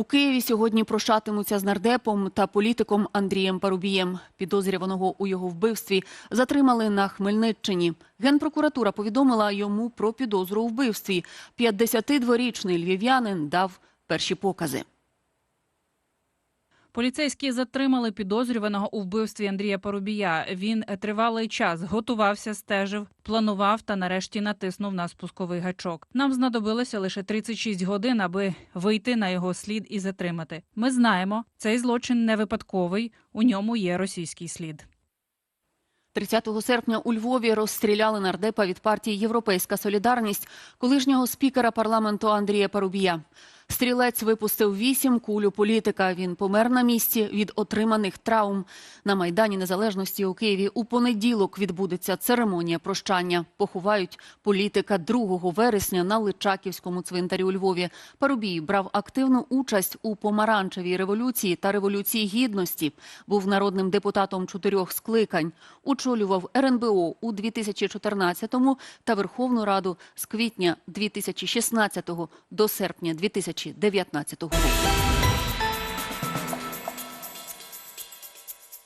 У Києві сьогодні прощатимуться з нардепом та політиком Андрієм Парубієм. Підозрюваного у його вбивстві затримали на Хмельниччині. Генпрокуратура повідомила йому про підозру у вбивстві. 52-річний львів'янин дав перші покази. Поліцейські затримали підозрюваного у вбивстві Андрія Порубія. Він тривалий час готувався, стежив, планував та нарешті натиснув на спусковий гачок. Нам знадобилося лише 36 годин, аби вийти на його слід і затримати. Ми знаємо, цей злочин не випадковий. У ньому є російський слід. 30 серпня у Львові розстріляли нардепа від партії Європейська Солідарність, колишнього спікера парламенту Андрія Парубія. Стрілець випустив вісім куль у політика. Він помер на місці від отриманих травм. На майдані Незалежності у Києві у понеділок відбудеться церемонія прощання. Поховають політика 2 вересня на Личаківському цвинтарі у Львові. Парубій брав активну участь у помаранчевій революції та революції гідності. Був народним депутатом чотирьох скликань. Очолював РНБО у 2014-му та Верховну Раду з квітня 2016 до серпня 2019 року.